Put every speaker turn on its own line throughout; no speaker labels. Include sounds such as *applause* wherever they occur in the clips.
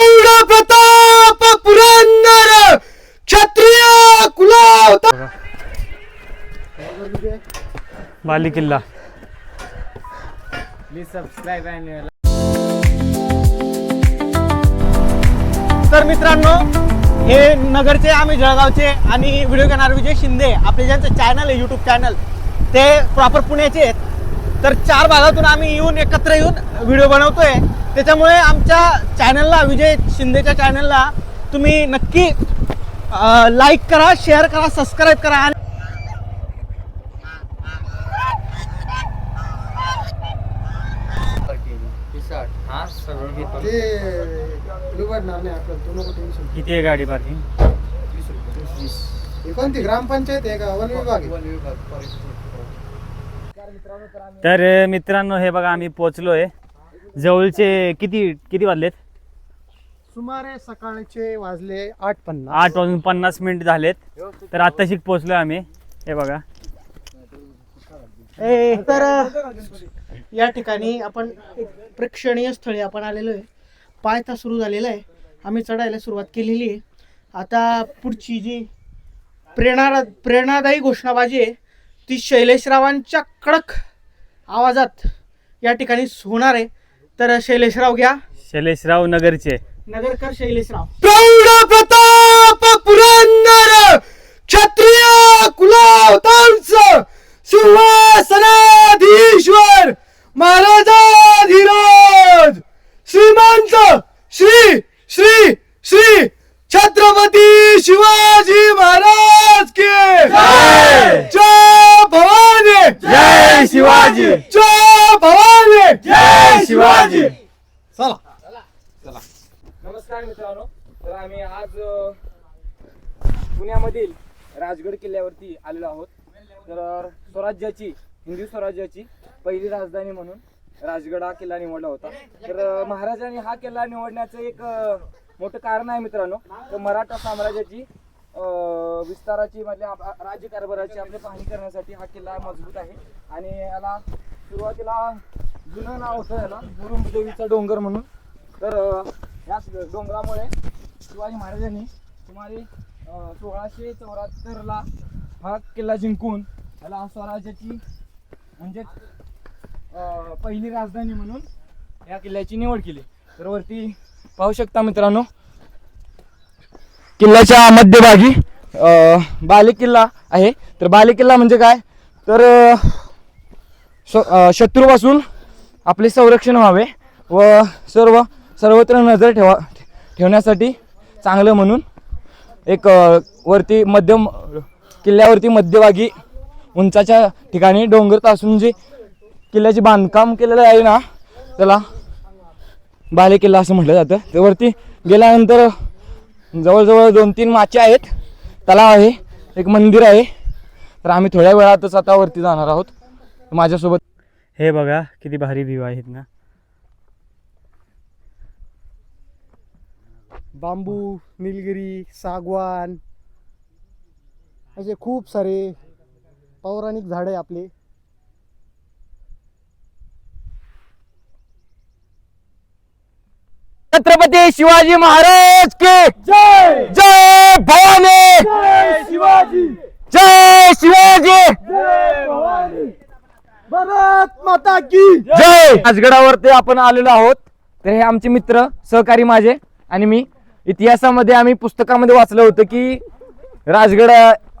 एवढा प्रताप पुरंदर क्षत्रिय कुलावता
बाली किल्ला.
तर मित्रांनो हे नगरचे आम्ही जळगावचे आणि व्हिडिओ घेणार विजय शिंदे आपले ज्यांचं चॅनल आहे यूट्यूब चॅनल ते प्रॉपर पुण्याचे आहेत. तर चार भागातून आम्ही येऊन एकत्र येऊन व्हिडिओ बनवतोय. त्याच्यामुळे आमच्या चॅनलला विजय शिंदेच्या चॅनलला तुम्ही नक्की लाईक करा शेअर करा सबस्क्राईब करा आणि
किती आहे गाडी पार्किंग
ही कोणती? ग्रामपंचायत आहे का? वन विभाग आहे?
तर मित्रांनो हे बघा आम्ही पोचलोय जवळचे किती किती वाजलेत?
सुमारे सकाळचे वाजले आठ पन्नास.
आठ वाजून पन्नास मिनिट झालेत. तर आत्ताशी पोचलोय आम्ही. हे बघा.
ए, तर या ठिकाणी आपण एक प्रेक्षणीय स्थळी आपण आलेलो आहे. पायथा सुरू झालेला आहे. आम्ही चढायला सुरुवात केलेली आहे. आता पुढची जी प्रेरणा प्रेरणादायी घोषणाबाजी आहे ती शैलेशरावांच्या कडक आवाजात या ठिकाणी होणार आहे. तर शैलेशराव घ्या.
शैलेशराव नगरचे.
नगरकर शैलेशराव.
प्रौढ प्रताप पुरंदर क्षत्रिय कुलावतांच सिंहासनाधीश्वर महाराजाधिराज श्रीमंत श्री श्री श्री छत्रपती शिवाजी महाराज के जय! भवानी!
जय शिवाजी!
जय भवानी!
जय शिवाजी!
चला.
नमस्कार मित्रांनो. तर आम्ही आज अ, पुण्यामधील राजगड किल्ल्यावरती आलेलो आहोत. तर स्वराज्याची हिंदू स्वराज्याची पहिली राजधानी म्हणून राजगड हा किल्ला निवडला होता. तर अ, महाराजांनी हा किल्ला निवडण्याचं एक अ, मोठं कारण आहे मित्रांनो. तर मराठा साम्राज्याची विस्ताराची म्हणजे आप- राज्यकारभाराची आपली पाहणी करण्यासाठी हा किल्ला मजबूत आहे. आणि याला सुरुवातीला जुनं नाव होतं याला मुरुंबदेवीचा डोंगर म्हणून. तर ह्या डोंगरामुळे शिवाजी महाराजांनी सुमारे सोळाशे चौऱ्याहत्तरला हा किल्ला जिंकून याला स्वराज्याची म्हणजे पहिली राजधानी म्हणून या किल्ल्याची निवड केली. तर वरती पाहू शकता मित्रांनो. किल्ल्याच्या मध्यभागी बाले बालेकिल्ला आहे. तर बालेकिल्ला म्हणजे काय? तर श- शत्रूपासून आपले संरक्षण व्हावे व सर्व सर्वत्र नजर ठेवा ठेवण्यासाठी चांगलं म्हणून एक वरती मध्यम किल्ल्यावरती मध्यभागी उंचाच्या ठिकाणी डोंगर असून जे किल्ल्याचे बांधकाम केलेलं आहे ना त्याला बाले किल्ला असं म्हटलं जातं. तर वरती गेल्यानंतर जवळजवळ दोन तीन माचे आहेत. तलाव आहे. एक मंदिर आहे. तर आम्ही थोड्या वेळातच आता वरती जाणार आहोत. माझ्यासोबत
हे बघा किती भारी व्ह्यू आहेत ना.
बांबू निलगिरी सागवान. असे खूप सारे पौराणिक झाडे आपले.
छत्रपती शिवाजी महाराज के जय! जय भवानी! जय शिवाजी! जय शिवाजी!
भारत माता की
जय! राजगडावरती आपण आलेलो आहोत. तर हे आमचे मित्र सहकारी माझे आणि मी. इतिहासामध्ये आम्ही पुस्तकामध्ये वाचलं होतं की राजगड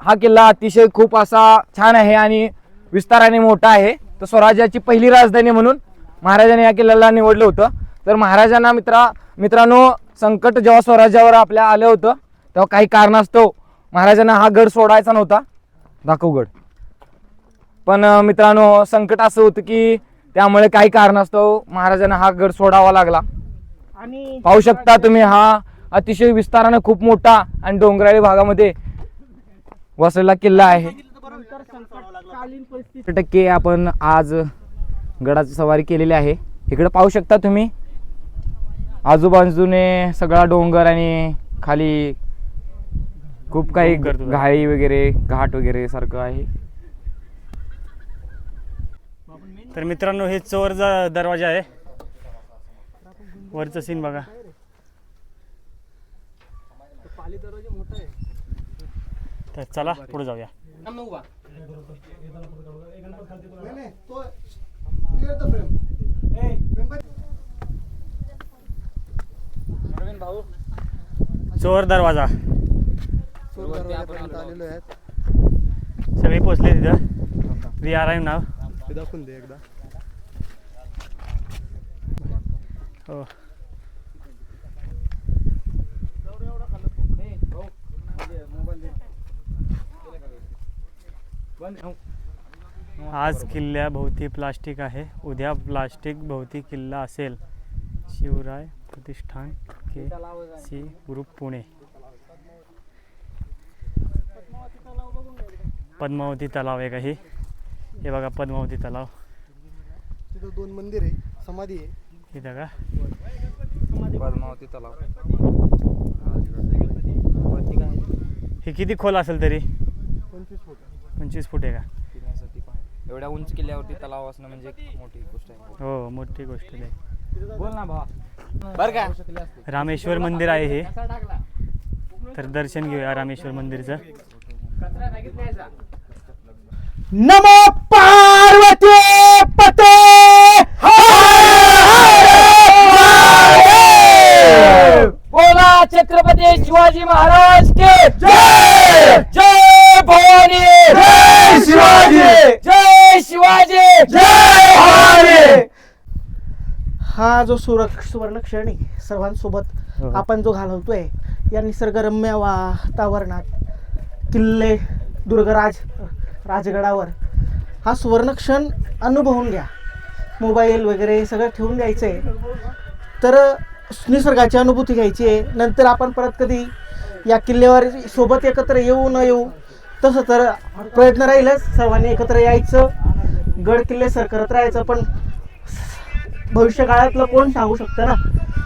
हा किल्ला अतिशय खूप असा छान आहे आणि विस्ताराने मोठा आहे. तर स्वराज्याची पहिली राजधानी म्हणून महाराजांनी या किल्ल्याला निवडलं होतं. तर महाराजांना मित्रा मित्रांनो संकट जेव्हा स्वराज्यावर आपल्या आलं होतं तेव्हा काही कारणास्तव महाराजांना हा गड सोडायचा नव्हता. दाखव गड. पण मित्रांनो संकट असं होतं की त्यामुळे काही कारणास्तव महाराजांना हा गड सोडावा लागला.
आणि
पाहू शकता तुम्ही हा अतिशय विस्ताराने खूप मोठा आणि डोंगराळी भागामध्ये वसलेला किल्ला आहे. टक्के आपण आज गडाची सवारी केलेली आहे. इकडे पाहू शकता तुम्ही आजूबाजूने सगळा डोंगर आणि खाली खूप काही
डोंगर.
घाई वगैरे घाट वगैरे सारखं आहे.
तर मित्रांनो हे चोरचा दरवाजा आहे. वरचं सीन बघा. तर चला पुढे जाऊया.
clear the frame.
भाऊ.
चोर दरवाजा.
चोर दरवाजापर्यंत आलेलो आहेत.
सगळे पोचले तिथं. वी आर आय नाव.
ते दाखवून दे एकदा.
हो. आज किल्ल्याभोवती प्लास्टिक आहे. उद्या प्लास्टिक भोवती किल्ला असेल. Shivrai Pratishthan K C group Pune. Padmavati तलाव आहे काही हे? बघा पद्मावती तलाव.
तिथं दोन मंदिर आहे समाधी आहे.
इथं का?
पद्मावती तलाव.
हे किती खोल असेल तरी?
पंचवीस फूट.
पंचवीस फूट आहे का?
एवढ्या उंच किल्ल्यावरती तलाव असणं म्हणजे मोठी गोष्ट आहे.
हो मोठी गोष्ट आहे.
बोल ना भावा. बर का?
रामेश्वर मंदिर आहे हे. तर दर्शन घेऊया रामेश्वर मंदिरचं.
नमो पार्वती पते!
बोला छत्रपती शिवाजी महाराज के जय जय भवानी जय शिवाजी जय शिवाजी जय भवानी
हा जो सुरक सुवर्ण क्षण आहे सर्वांसोबत
हो.
आपण जो घालवतोय या निसर्गरम्य वातावरणात किल्ले दुर्गराज राजगडावर हा सुवर्ण क्षण अनुभवून घ्या. मोबाईल वगैरे सगळं ठेवून द्यायचं आहे तर निसर्गाची अनुभूती घ्यायची आहे. नंतर आपण परत कधी या किल्ल्यावर सोबत एकत्र येऊ न येऊ तसं तर प्रयत्न राहीलच. सर्वांनी एकत्र यायचं. गड किल्ले सर करत राहायचं. पण भविष्य काळातलं कोण सांगू शकतं ना?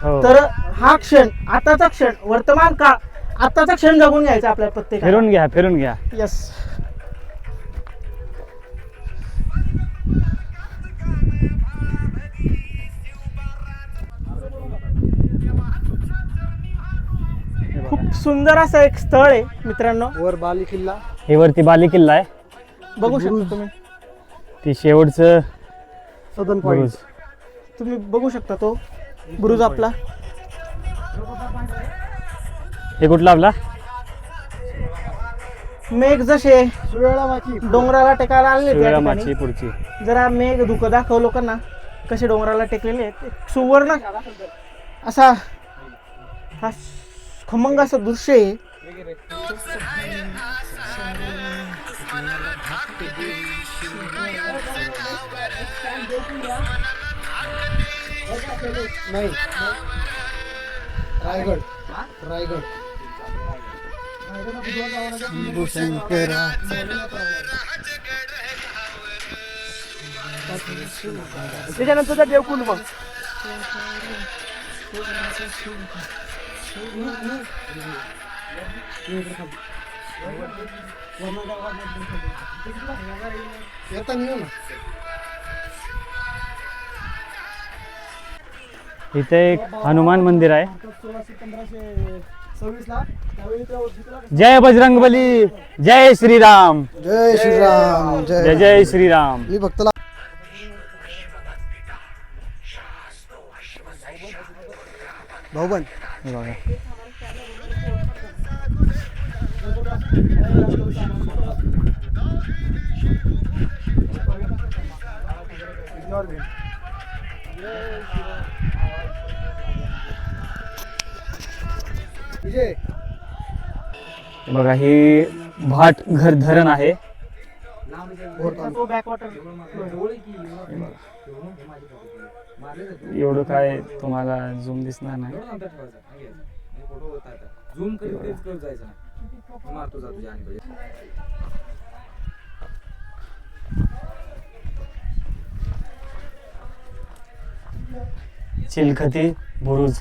हो.
तर हा क्षण आताचा क्षण वर्तमान काळ आताचा क्षण जगून घ्यायचा आपल्या प्रत्येक
फिरून घ्या फिरून घ्या.
यस खूप सुंदर असं एक स्थळ आहे मित्रांनो.
वर बाली किल्ला.
हे वरती बाली किल्ला आहे.
बघू शकता तुम्ही.
ती शेवटचं
सदन पॉईंट
तुम्ही बघू शकता तो बुरुज आपला.
हे कुठला आपला?
मेघ जसे डोंगराला टेकायला आलेले ठिकाणी.
माची पुढची.
जरा मेघ धुकं दाखव लोकांना कसे डोंगराला टेकलेले आहेत. एक सुवर्ण असा हा खमंग असं दृश्य आहे.
नाही. रायगड. रायगड.
त्याच्यानंतर देवकुंड मग.
येता येऊ ना.
इथे एक हनुमान मंदिर आहे. जय बजरंग बली जय श्रीराम.
जय श्रीराम
जय जय श्रीराम.
मी भक्तला भाऊबंद.
बघा बघा हे भाट घर धरण आहे. एवढं काय तुम्हाला झूम दिसणार नाही. चिलखती बुरुज.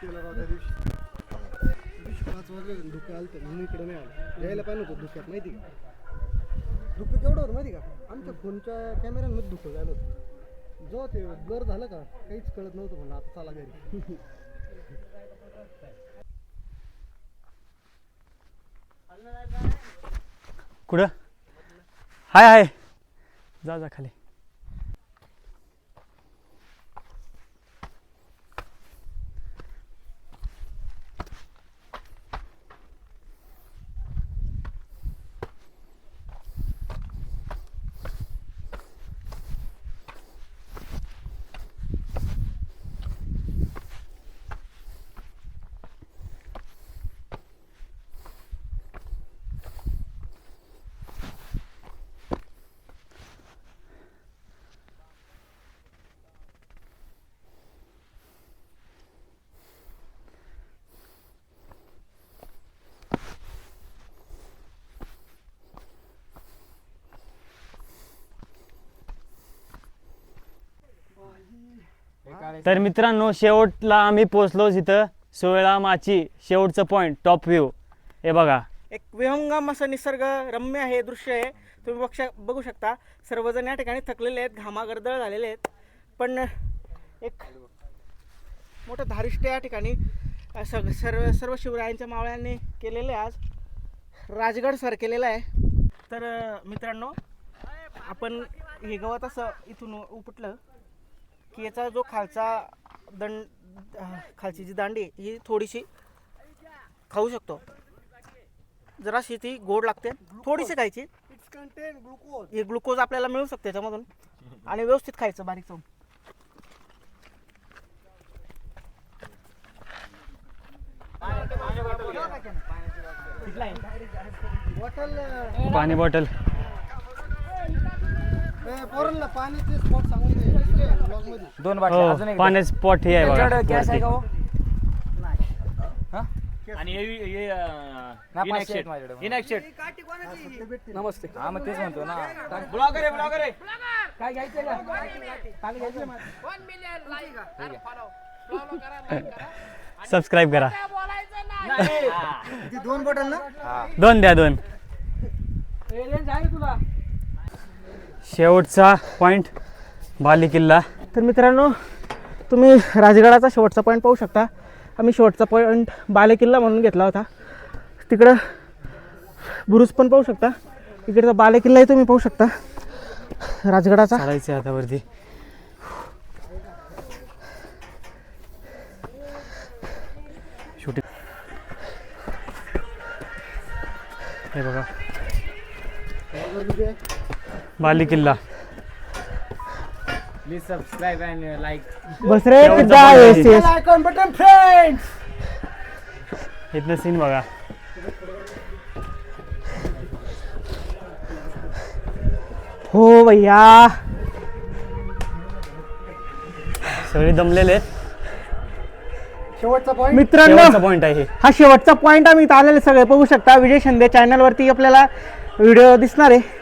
केला राव त्या दिवशी. पाच वाजले धुकं आलं तर म्हणून इकडे नाही आलं. यायला पाहिजे होतं धुक्यात माहिती का? धुकं केवढं होतं माहिती का? आमच्या फोनच्या कॅमेऱ्यांमध्ये धुकं झालं होतं. जो ते ब्लर झालं का काहीच कळत नव्हतं म्हणलं आता चला घरी.
कुठं? हाय हाय. जा जा खाली. तर मित्रांनो शेवटला आम्ही पोचलोच इथं सोळा माची शेवटचं पॉईंट टॉप व्ह्यू हे बघा.
एक विहंगम असं निसर्ग रम्य आहे दृश्य आहे. तुम्ही बघ बघू शकता सर्वजण या ठिकाणी थकलेले आहेत घामागर्दळ झालेले आहेत. पण एक मोठं धारिष्ट या ठिकाणी सग सर्व सर्व शिवरायांच्या मावळ्यांनी केलेलं आहे आज. राजगड सर केलेला आहे. तर मित्रांनो आपण हे गवत असं इथून उपटलं. की याचा जो खालचा दंड खालची जी दांडी आहे, ही थोडीशी खाऊ शकतो. जराशी ती गोड लागते. थोडीशी खायची.
इट्स कंटेन ग्लुकोज
हे ग्लुकोज आपल्याला मिळू शकते त्याच्यामधून आणि व्यवस्थित खायचं बारीक चावून
बॉटल
पाणी बॉटल
पोरांना पाण्याचे स्पॉट सांगून
दोन बाटल्या अजून
हो
एक
पाण्याचं स्पॉट हे आहे
त्यांच्याकडे कॅश आहे
बघा
का हो?
आणि हे हे
ना, पाचशे आहेत माझ्याकडे.
विनायक शेट
नमस्ते. हा मग तेच म्हणतो ना. ब्लॉगर आहे ब्लॉगर आहे. काय घ्यायचं का? पाणी घ्यायचं
सबस्क्राईब करा
ती *laughs* दोन बॉटल ना?
दोन द्या दोन. शेवटचा पॉइंट बाली किल्ला.
तर मित्रांनो तुम्ही राजगडाचा शेवटचा पॉईंट पाहू शकता. आम्ही शेवटचा पॉईंट बालेकिल्ला म्हणून घेतला होता. तिकडं बुरुज पण पाहू शकता. इकडचा बालेकिल्लाही तुम्ही पाहू शकता. राजगडाचा.
चालायचं आता वरती. शूटिंग हे बघा. बाली किल्ला.
प्लीज सबस्क्राईब अँड लाईक
बस रे pizza yes. Yes.
Icon button friends
इथलं सीन बघा.
हो भैया.
सगळे दमलेले आहेत.
शेवटचा पॉईंट
मित्रांनो
शेवटचा पॉइंट आहे हे.
हा शेवटचा पॉईंट आम्ही इथं आलेले सगळे. बघू शकता विजय शिंदे चॅनलवरती आपल्याला व्हिडिओ दिसणार आहे.